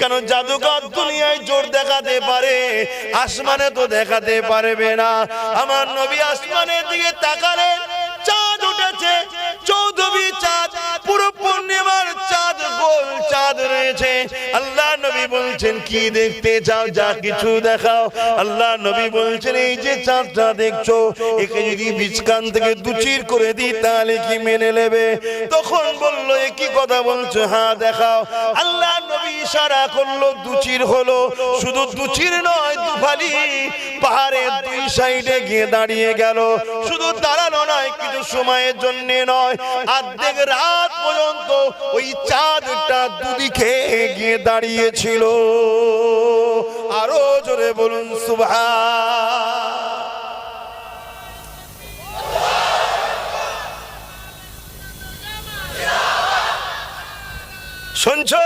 কেন জাদুকর দুনিয়ায় জোর দেখাতে পারে, আসমানে তো দেখাতে পারবে না। আমার নবী আসমানের দিকে তাকালে চাঁদ উঠেছে চৌধবী চাঁদ, পুরো পূর্ণিমার চাঁদ, গোল চাঁদ রয়েছে। আল্লাহ নবী বলছেন, কি দেখতে চাও? যা কিছু দেখাও। আল্লাহ নবী বলছেন, এই যে চাঁদটা দেখছ, একে যদি বীজকান থেকে দুচির করে দিই, তাহলে কি মেনে নেবে? তখন বলল কি কথা বলছো? হ্যাঁ দেখাও। আল্লাহ ইশারা করল দুচির হলো। শুধু দুচির নয় দুফালি পাহাড়ের দুই সাইডে গিয়ে দাঁড়িয়ে গেল। শুধু দাঁড়ানো নয়, কিছু সময়ের জন্য নয়, অর্ধেক রাত পর্যন্ত ওই চাঁদটা দুদিকে গিয়ে দাঁড়িয়েছিল। আরও জোরে বলুন সুভা শুনছো?